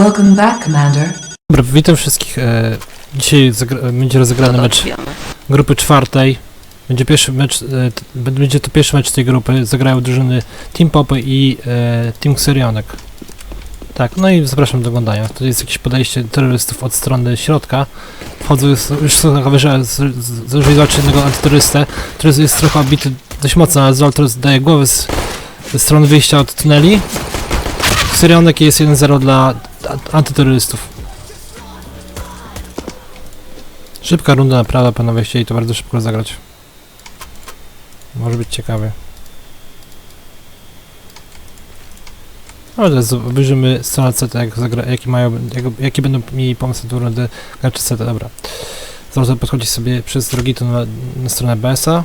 Welcome back, Commander. Dobra, witam wszystkich. E, dzisiaj zagra- będzie rozegrany mecz grupy czwartej. Będzie pierwszy mecz, e, będzie to pierwszy mecz tej grupy. Zagrają drużyny Team Popy i e, Team Xerionek. Tak, no i zapraszam do oglądania. To jest jakieś podejście terrorystów od strony środka. Wchodzą, już, są na kamerze, zdążyli zobaczyć jednego antyterrorystę, który jest trochę obity dość mocno, ale Zoltar daje głowę z, strony wyjścia od tuneli. Xerionek jest 1-0 dla antyterrorystów. Szybka runda naprawdę, panowie chcieli to bardzo szybko zagrać. Może być ciekawie. No, teraz obejrzymy stronę CT, jak zagra, jaki mają, jak, jakie będą mieli pomysły do rundy graczy CT, dobra. Zaraz podchodzi sobie przez drogi to na, na stronę BS-a,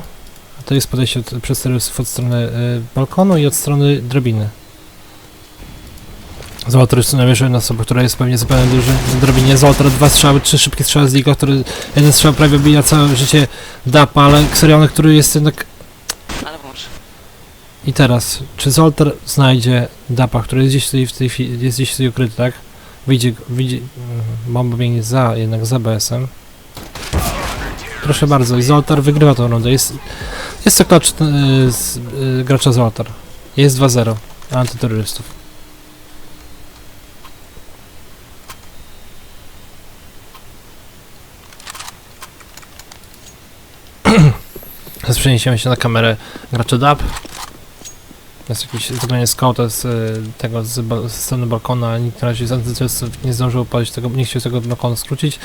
to jest podejście od, przez terrorystów od strony y, balkonu i od strony drabiny. Zoltar jest namierzony na osobę, która jest pewnie zupełnie duży na drobinie. Zoltar dwa strzały, trzy szybkie strzały z Liga, który jeden strzał prawie bija całe życie Dapa, ale Xeriony, który jest jednak... Ale włącz. I teraz, czy Zoltar znajdzie Dapa, który jest gdzieś tutaj w tej chwili, jest gdzieś tutaj ukryty, tak? Widzi, go- widzi, mhm, bomba biegnie za, jednak za BS-em. Proszę bardzo, i Zoltar wygrywa tą rundę. Jest, jest to klacz y, z y, gracza Zoltar. Jest 2-0 antyterrorystów. Przeniesiemy się na kamerę gracza DAP. Jest jakieś zrobienie scouta z tego, z, z strony balkona, nikt na razie z nie zdążył upalić tego, nie chciał tego balkonu skrócić.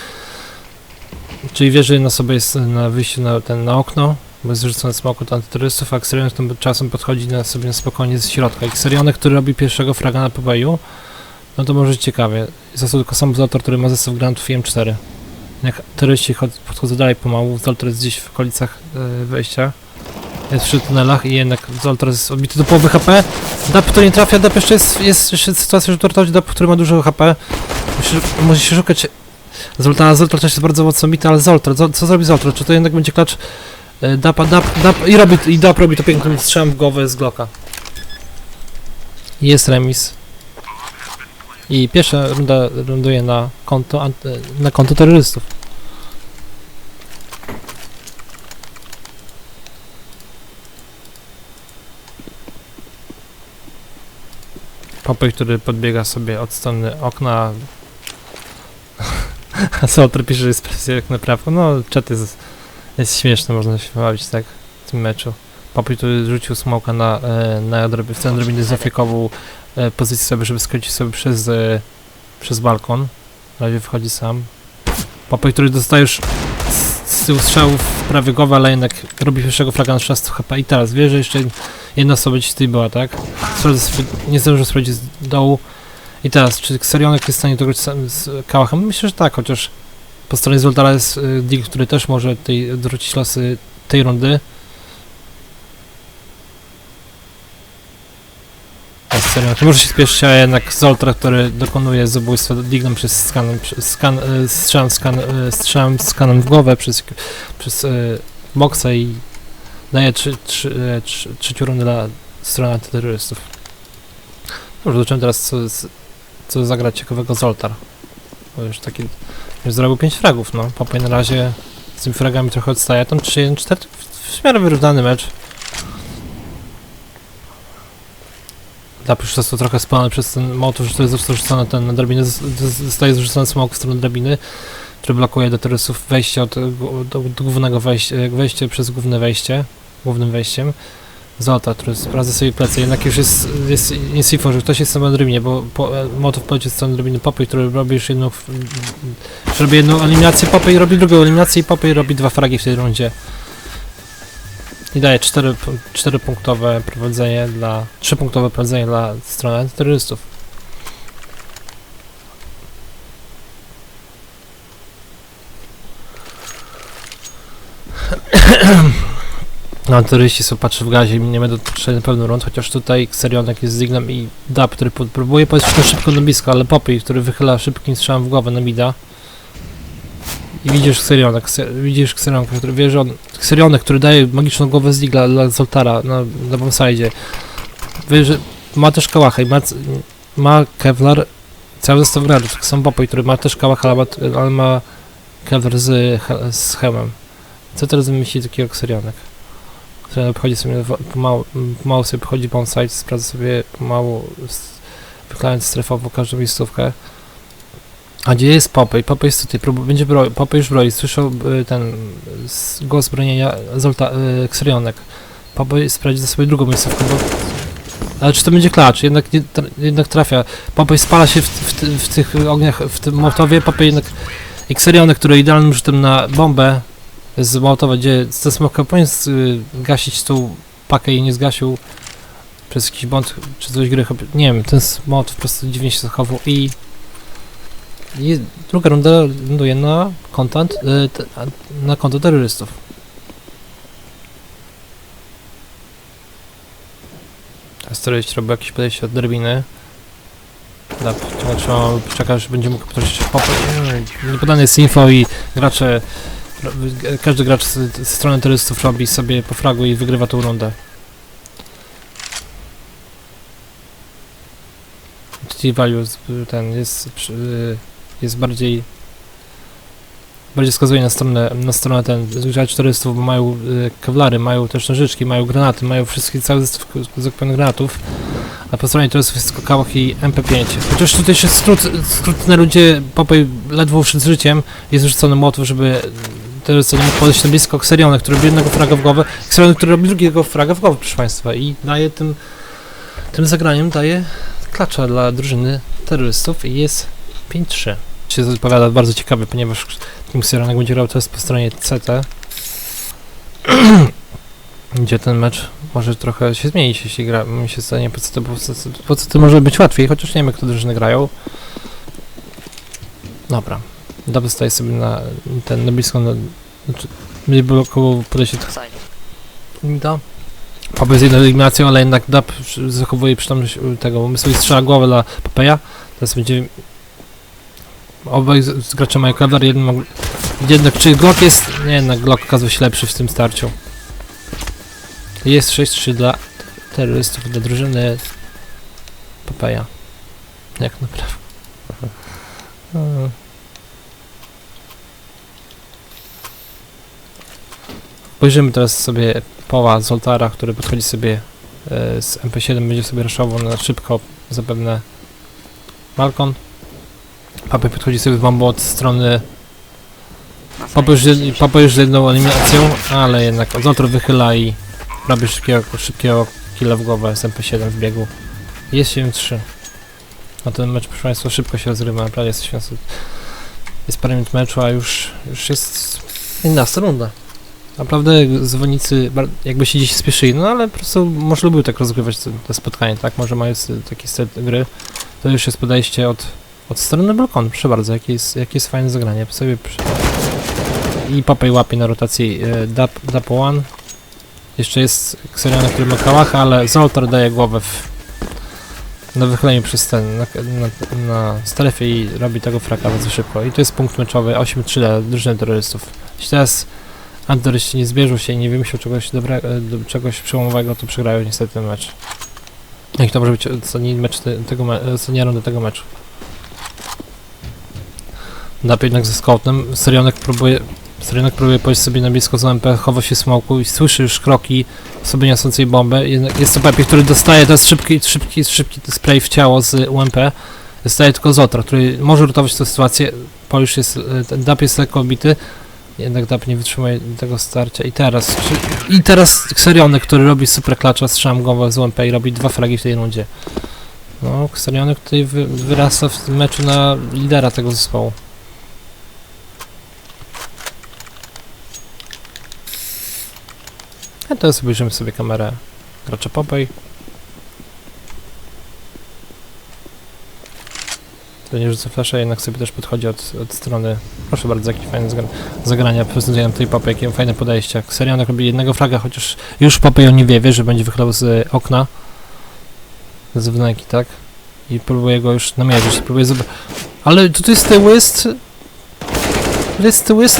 Czyli wie, że na sobie jest na wyjściu na, ten, na okno, bo jest rzucony smok od antyterrorystów, a Xerionek tym czasem podchodzi na sobie na spokojnie z środka. I Xerionek, który robi pierwszego fraga na pobeju, no to może ciekawie. Został tylko sam który ma zestaw granatów i M4. Jak terroryści chod- podchodzą dalej pomału, Zoltar jest gdzieś w okolicach y, wejścia. Jest przy tunelach i jednak Zoltar jest odbity do połowy HP. Dap to nie trafia, Dap jeszcze jest, jest jeszcze sytuacja, że Tortoć Dap, który ma dużo HP. Musi, się szukać Zoltana. Zoltar też jest bardzo mocno bity, ale Zoltar, co, zrobi Zoltar? Czy to jednak będzie klacz y, Dapa, Dap, Dap i robi, i Dap robi to pięknym strzałem w głowę z Glocka. Jest remis. I pierwsza runda runduje na konto, na konto terrorystów. Popej, który podbiega sobie od strony okna. A Solter pisze, że jest presja jak na prawo. No, czat jest, jest śmieszny, można się bawić tak w tym meczu. Popej, który rzucił smoka na, e, na drobi, w tę drobinę zafiekową e, pozycję sobie, żeby skrócić sobie przez, e, przez balkon. Na razie wchodzi sam. Popej, który dostaje już z, z tyłu strzałów prawie głowa, ale jednak robi pierwszego fraga na 16 HP i teraz wie, że jeszcze jedna osoba gdzieś tutaj była, tak? Nie zdążył sprawdzić z dołu. I teraz, czy Xerionek jest w stanie dograć z Kałachem? Myślę, że tak, chociaż po stronie Zoltara jest y, Dig, który też może tej, odwrócić losy tej rundy. Xerionek może się spieszyć, a jednak Zoltar, który dokonuje zabójstwa Dignem przez skan, przez skan, y, strzałem, skan, y, strzałem skanem w głowę przez, przez boksa i daje trzy, trzy, e, trzy, trzecią rundę dla strony antyterrorystów. Dobrze, zobaczymy teraz co, co zagra ciekawego Zoltar. Bo już taki, już zrobił 5 fragów, no. Popaj na razie z tymi fragami trochę odstaje. Tam 3-1-4 w- miarę wyrównany mecz. Już został trochę spalony przez ten motor, że to jest został rzucony ten na drabinę, zos- zos- zostaje zrzucony smok w stronę drabiny, który blokuje do terrorystów wejście od, do, do głównego wejścia, wejście przez główne wejście, głównym wejściem. Zolta, który sprawdza sobie plecy, jednak już jest, jest jest że ktoś jest na drabiny, bo po, motyw poleci z strony drabiny Popej, który robi już jedną, robi jedną eliminację Popej, robi drugą eliminację i Popej robi dwa fragi w tej rundzie. I daje 4, 4 punktowe prowadzenie dla, 3 punktowe prowadzenie dla strony antyterrorystów. No, terroryści są patrzy w gazie nie będą patrzeli na pewno rund, chociaż tutaj Xerionek jest z Zignem i Dab, który próbuje na szybko na blisko, ale Popey, który wychyla szybkim strzałem w głowę na Mida. I widzisz Xerionek, widzisz Xerionka, który wie, że on... Xerionek, który daje magiczną głowę z Digla dla Zoltara na, na bombside. Wie, że ma też kałachę i ma, ma Kevlar, cały zestaw graczy. Tak samo Popoj, który ma też kałach, ale ma, ale ma cover z, z hełmem. Co teraz myśli takiego Kserianek? Który obchodzi sobie, pomału, sobie pochodzi bonside, sprawdza sobie pomału, wyklając strefowo każdą miejscówkę. A gdzie jest Popej? Popej jest tutaj, będzie bro, Popej już broi, słyszał y, ten głos bronienia Zolta, y, Ksrionek. Popej sprawdzi za sobie drugą miejscówkę, bo... Ale czy to będzie klacz? Jednak, nie, tra- jednak trafia. Popej spala się w, w, w tych ogniach, w tym motowie, Popej jednak... I Ksrionek, który idealnym rzutem na bombę z Mołotowa, gdzie ze smoka powinien y, gasić tą pakę i nie zgasił przez jakiś błąd czy coś gry. Nie wiem, ten smot po prostu dziwnie się zachował i i druga runda ląduje na content, y, na konto terrorystów. Teraz terroryści robią jakieś podejście od drabiny. Da, trzeba, czekać, aż będzie mógł ktoś pop... Nie podane jest info i gracze... Każdy gracz z, z strony terrorystów robi sobie po fragu i wygrywa tą rundę. TT value y, ten jest y, jest bardziej bardziej wskazuje na stronę, na stronę ten gracz turystów, bo mają y, kewlary, mają też nożyczki, mają granaty, mają wszystkie cały zestaw zakupionych granatów, a po stronie turystów jest tylko i MP5. Chociaż tutaj się skrót, skrót na ludzie Popej ledwo uszedł z życiem, jest rzucony młotów, żeby nie mógł podejść na blisko Xeriona, który robi jednego fraga w głowę, Xerion, który robi drugiego fraga w głowę, proszę Państwa, i daje tym tym zagraniem daje klacza dla drużyny terrorystów i jest 5-3. Się zapowiada bardzo ciekawie, ponieważ Team Sierranek będzie grał teraz po stronie CT, gdzie ten mecz może trochę się zmienić, jeśli gra, mi się stanie po CT, bo po CT może być łatwiej, chociaż nie wiem jak to drużyny grają. Dobra. Double staje sobie na ten, na blisko, na, znaczy, będzie blokował podejście da. Papeja z jedną eliminacją, ale jednak Dab przy- zachowuje przytomność tego, bo my sobie strzela głowę dla Papeja. Teraz będzie... Obaj z, graczy mają cover, jeden ma... Jednak czy Glock jest... Nie, jednak Glock okazał się lepszy w tym starciu. Jest 6-3 dla terrorystów, dla drużyny Papeja. Jak naprawdę. Spojrzymy teraz sobie Poła z Oltara, który podchodzi sobie e, z MP7, będzie sobie raszował na szybko zapewne balkon. Papy podchodzi sobie z bombą od strony Papa już, jedną eliminacją, ale jednak Zoltar wychyla i robi szybkiego, szybkiego killa w głowę z MP7 w biegu. Jest 7-3. No ten mecz, proszę Państwa, szybko się rozgrywa, naprawdę jesteśmy... Jest parę minut meczu, a już, już jest 11 runda. Naprawdę zawodnicy jakby się gdzieś spieszyli, no ale po prostu może lubią tak rozgrywać te, te spotkania, tak? Może mają taki styl gry. To już jest podejście od, od strony balkonu, proszę bardzo, jakie jest, jakie jest fajne zagranie. Sobie przy... I Papej łapie na rotacji e, Dap, Dap One. Jeszcze jest Xerion, który ma kałacha, ale Zoltar daje głowę w, na wychyleniu przez ten, na, na, na strefie i robi tego fraka bardzo szybko. I to jest punkt meczowy 8-3 dla drużyny terrorystów. Jeśli teraz Antyterroryści nie zbierzą się i nie wymyślą czegoś dobrego, czegoś przełomowego, to przegrają niestety ten mecz. Jak to może być ostatni mecz te, tego me, ostatnia runda tego meczu. Dap jednak ze Scoutem, Serionek próbuje Serionek próbuje pójść sobie na blisko z OMP, chowa się smoku i słyszy już kroki osoby niosącej bombę. Jednak jest to Pepe, który dostaje teraz szybki, szybki, szybki spray w ciało z UMP. Zostaje tylko Zotra, który może ratować tę sytuację, bo już jest, e, Dap jest lekko obity. Jednak Dap nie wytrzymuje tego starcia. I teraz, czy, i teraz Xerionek, który robi super klacza, strzałem głowę z UMP i robi dwa fragi w tej rundzie. No, Xerionek tutaj wy, wyrasta w meczu na lidera tego zespołu. A teraz obejrzymy sobie kamerę gracza Popej. Nie rzucę flasza, jednak sobie też podchodzi od, od strony. Proszę bardzo, jakie fajne zagra zagrania prezentują tej Popej, jakie fajne podejście. Serianek robi jednego fraga, chociaż już o nie wie, wie, że będzie wychylał z okna. Z wnęki, tak? I próbuje go już namierzyć, próbuje zobaczyć. Ale tutaj z tyłu jest... Jest tyłu.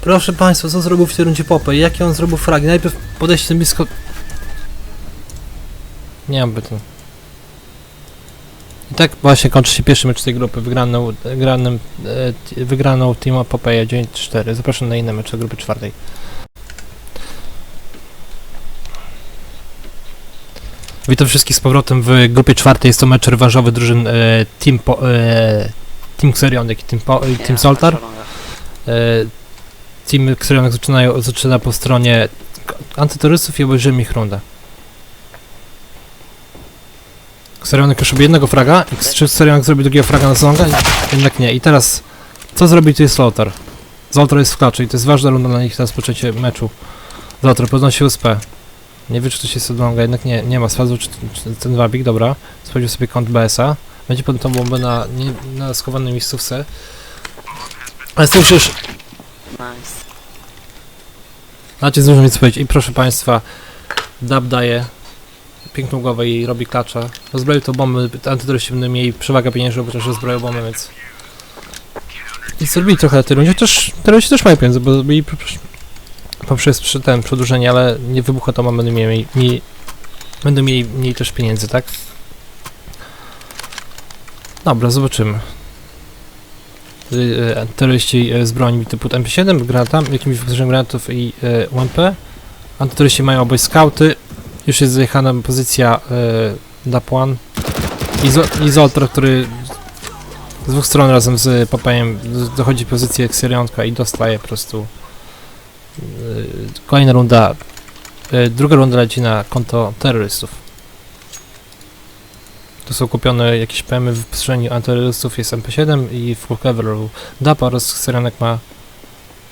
Proszę Państwa, co zrobił w tej rundzie Popej? Jakie on zrobił fragi? Najpierw podejście blisko... Nie mam bytu. Tak właśnie kończy się pierwszy mecz tej grupy, wygraną, wygraną, e, wygraną Team Popeye 9-4. Zapraszam na inne mecze grupy czwartej. Witam wszystkich z powrotem w grupie czwartej. Jest to mecz rewanżowy drużyn e, Team, po, e, team Xerionek i Team, po, e, team Soltar. E, team Xerionek zaczyna po stronie antyterrorystów i obejrzymy ich rundę. Xerionek już robi jednego fraga, i czy Xerionek zrobi drugiego fraga na zonga? Jednak nie. I teraz, co zrobi tu jest Slaughter? Zoltar jest w klaczy i to jest ważna runda dla nich na rozpoczęcie meczu. Zoltar podnosi USP. Nie wie, czy to się jest longa, jednak nie, nie ma. Sprawdzał, czy, czy ten wabik, dobra. Sprawdził sobie kąt BS-a. Będzie potem tą bombę na, nie, na schowanej miejscówce. Ale słyszysz, Nice. Znacie, zdążę nic powiedzieć. I proszę Państwa, Dab daje piękną głowę i robi klacza. Rozbroił to bomby, antyterroryści będą mieli przewagę pieniężną, bo rozbroił bombę, więc... I zrobili trochę na tej rundzie, chociaż terroryści też mają pieniądze, bo zrobili poprzez, ten przedłużenie, ale nie wybucha to, będą mieli, mieli, będą mieli mniej też pieniędzy, tak? Dobra, zobaczymy. Y, e, terroryści e, z broni typu MP7, granatami, jakimiś wyposażeniem granatów i UMP. Antyterroryści mają obaj skauty. Już jest zajechana pozycja e, Dapłan. I, i który z dwóch stron razem z Papajem dochodzi pozycję Xerionka i dostaje po prostu e, kolejna runda. E, druga runda leci na konto terrorystów. Tu są kupione jakieś PM w wyposażeniu antyterrorystów jest MP7 i w Full Coveru DAP oraz Xerionek ma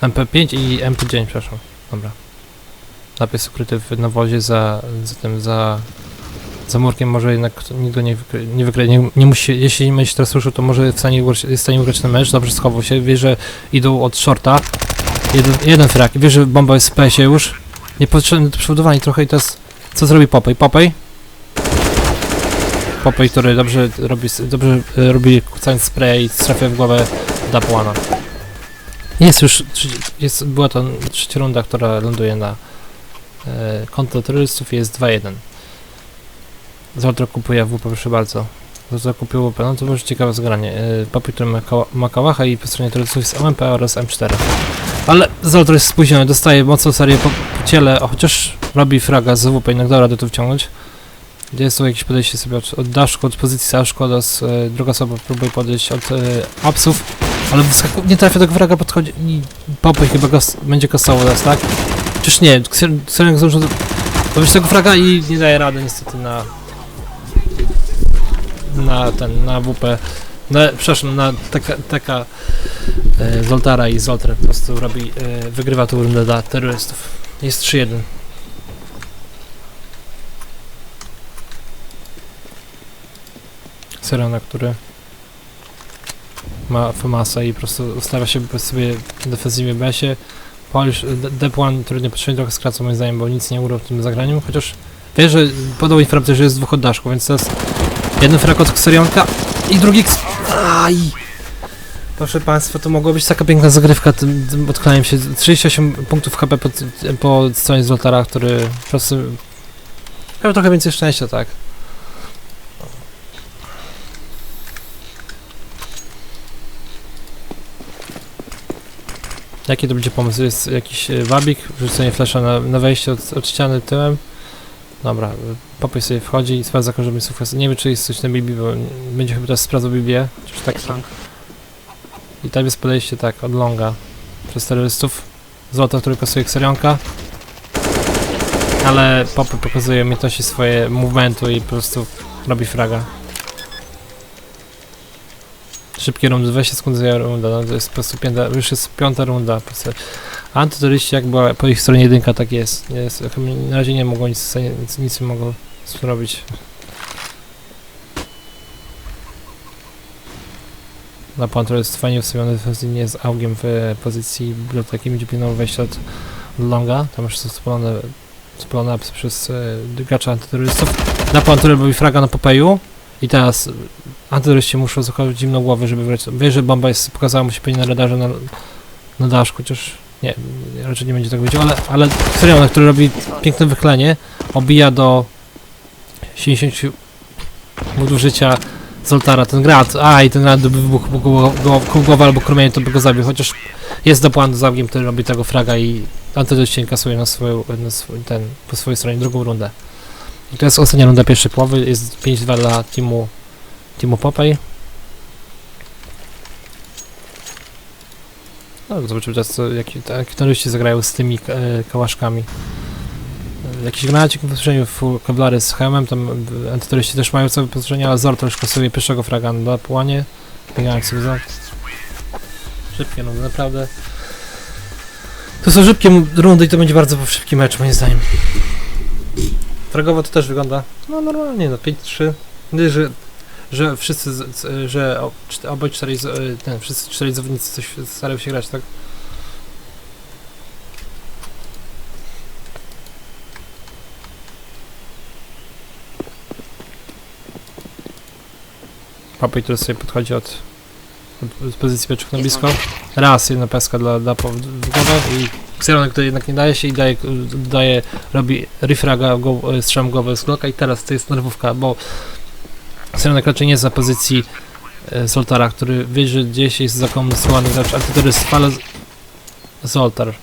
MP5 i MP9, przepraszam. Dobra. DAP jest ukryty w nawozie za, za tym, za, za murkiem, może jednak nikt go nie wykryje, nie, wykryje, nie, nie musi, jeśli będzie teraz ruszył, to może w stanie, jest w stanie ugrać ten mecz, dobrze schował się, wie, że idą od shorta, jeden, jeden frak, wie, że bomba jest w PS-ie już, niepotrzebne do przebudowania. Trochę i teraz, co zrobi Popej? Popej? Popej, który dobrze robi, dobrze e, robi kucając spray i trafia w głowę Dapłana. Jest już, jest, była to trzecia runda, która ląduje na konto terrorystów jest 2-1. Zoltro kupuje WP, proszę bardzo. Zoltro kupił WP, no to może ciekawe zagranie. E, Popej, który ma, kała- ma kałacha i po stronie terrorystów jest MMP oraz M4. Ale Zoltro jest spóźniony, dostaje mocną serię po, po ciele, chociaż robi fraga z WP, jednak da radę to wciągnąć. Gdzie jest tu jakieś podejście sobie od, od daszku, od pozycji daszku, oraz e, druga osoba próbuje podejść od e, apsów, ale nie trafia do wraga, podchodzi i Popej chyba go, będzie kasował teraz, tak? Czyż nie, Kserenek zdążył dobyć tego fraga i nie daje rady niestety na na ten, na WP, na, przepraszam, na taka, taka e, Zoltara i Zoltr po prostu robi, e, wygrywa tą rundę dla terrorystów. Jest 3-1. Serena, który ma Famasa i po prostu ustawia się sobie w defensywie Polish Dep1 trudnie potrzebnie trochę skraca moim zdaniem, bo nic nie ugrał w tym zagraniu, chociaż wie, że podał informację, że jest dwóch od daszku, więc teraz jeden frak od Xerionka i drugi X... Aj! Proszę Państwa, to mogła być taka piękna zagrywka tym, tym odklaniem się. 38 punktów HP po, po stronie Zoltara, który po prostu miał trochę więcej szczęścia, tak. Jaki to będzie pomysł? Jest jakiś e, wabik, wrzucenie flesza na, na wejście od, od ściany tyłem. Dobra, Popej sobie wchodzi i sprawdza miejscówkę. Nie wiem, czy jest coś na Bibi, bo będzie chyba teraz sprawdzał Biblię. Czyż tak? Long. I tam jest podejście tak, od longa przez terrorystów. Złoto, który kasuje Xerionka. Ale Popy pokazuje umiejętności swoje movementu i po prostu robi fraga. Szybkie rundy, 20 sekund zajęła runda, no to jest po prostu piąta, już jest piąta runda. Antyterroryści jak była po ich stronie jedynka, tak jest. Nie jest na razie nie mogą nic, nic, nic nie mogą zrobić. Na pan, który jest fajnie ustawiony defensywnie z augiem w pozycji biblioteki, będzie pilnował wejścia od longa. Tam już są spalone, spalone przez e, gracza antyterrorystów. Na pan, który robi fraga na Popeju. I teraz antyterroryści muszą zachować zimną głowę, żeby wracać. Wie, że bomba jest, pokazała mu się pewnie na radarze na, na daszku, chociaż nie, raczej nie będzie tak powiedział, ale, ale który robi piękne wyklenie, obija do 70 punktów życia Zoltara, ten grad, a i ten grad by wybuchł koło- głowy albo krumienie, to by go zabił, chociaż jest dopłan do załogiem, który robi tego fraga i antydocie kasuje na swoją, na swój, ten, po swojej stronie drugą rundę. To jest ostatnia runda pierwszej połowy, jest 5-2 dla teamu, teamu Popeye. No, zobaczymy teraz, co, jaki, ta- jak terroryści zagrają z tymi e, kałaszkami. E, Jakiś granacik w wyposażeniu kevlary z hełmem, tam e, antyterroryści też mają całe wyposażenie, ale Zor już kasuje pierwszego fraga na płanie. Biegałem sobie za. Szybkie rundy, naprawdę. To są szybkie rundy i to będzie bardzo szybki mecz, moim zdaniem. Fragowo to też wygląda, no normalnie, no 5-3. Nie, że, że wszyscy, że obaj czterej, e, ten, wszyscy czterej zawodnicy coś starają się grać, tak? Papy, który sobie podchodzi od, od, pozycji pieczuk na blisko. Raz jedna peska dla, dla w głowę i Xeronek, który jednak nie daje się i daje, daje robi refraga go, strzałem w głowę z Glocka i teraz to jest nerwówka, bo Xeronek raczej nie jest za pozycji e, Zoltara, który wie, że gdzieś jest zakomunikowany gracz antyterroryst, fala z- Zoltar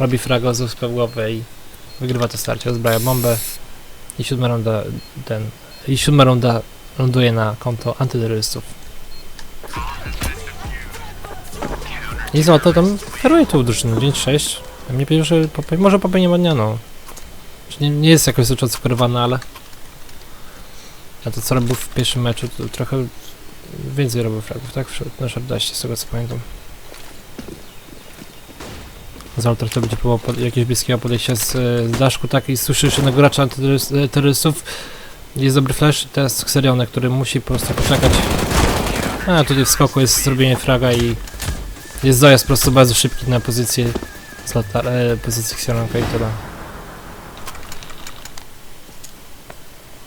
robi fraga z w głowę i wygrywa to starcie, rozbraja bombę i siódma runda ten i siódma runda ląduje na konto antyterrorystów. I złoto tam kieruje tą drużynę 9-6. Ja mnie Popeye, może Popeye nie ma dnia, no. Czy nie, nie jest jakoś cały czas skorowana, ale... A to co robił w pierwszym meczu, to trochę więcej robił fragów, tak? Na Shardaście, z tego co pamiętam. Zoltar to będzie próbował pod, jakiegoś bliskiego podejścia z, e, z daszku, tak? I słyszysz jednego gracza antyterrorystów. Jest dobry flash, teraz Xerione, który musi po prostu poczekać. A tutaj w skoku jest zrobienie fraga i jest dojazd po prostu bardzo szybki na pozycję z latar, e, pozycji Xeronka i tyle.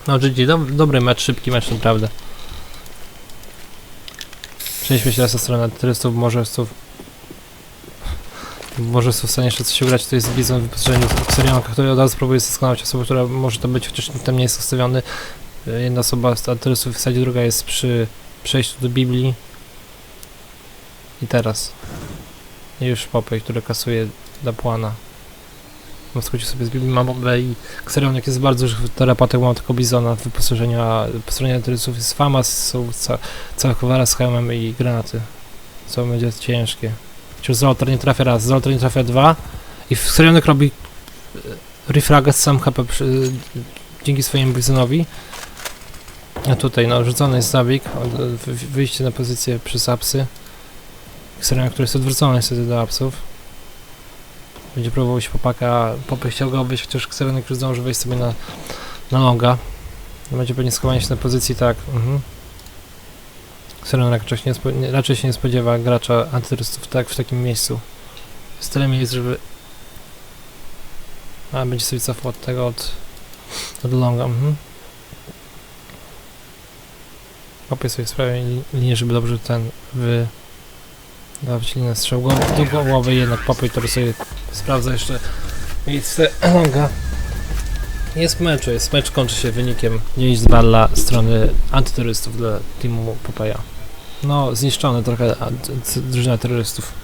No GG, do, dobry mecz, szybki mecz naprawdę. Przejdźmy się teraz na stronę turystów, może są może są w stanie jeszcze coś ugrać, to jest Bizon w wyposażeniu Xerionka, który od razu próbuje zeskanować osobę, która może to być, chociaż tam nie jest ustawiony. E, Jedna osoba z turystów w zasadzie, druga jest przy przejściu do Biblii. I teraz. Już Popej, który kasuje Dapłana. No skróci sobie z Biblii mam bombę i Xerionek jest bardzo już terapatek, mam tylko Bizona w wyposażeniu, a po stronie turystów jest Famas, są ca cała kowara z hełmem i granaty. Co będzie ciężkie. Chociaż Zoltar nie trafia raz, Zoltar nie trafia dwa i Xerionek robi e, refraga z sam HP przy, dzięki swojemu Bizonowi. A tutaj no, rzucony jest wy- wyjście na pozycję przez apsy. Xerion, który jest odwrócony niestety do apsów. Będzie próbował się popaka, popy chciał go wyjść, chociaż Xerion, który zdąży wejść sobie na, na longa. Będzie pewnie schowanie się na pozycji, tak. Mhm. Xerion raczej, się nie raczej się nie spodziewa gracza antyrystów tak w takim miejscu. Jest tyle miejsc, żeby... A, będzie sobie cofał od tego, od, od longa. Mhm. Kopię sobie li- linię, żeby dobrze ten wy... dawać linę strzał do głowy, jednak który sobie sprawdza jeszcze miejsce longa. Jest mecz, jest mecz, kończy się wynikiem 9-2 dla strony antyterrorystów, dla teamu Popeja. No, zniszczony trochę drużyna terrorystów.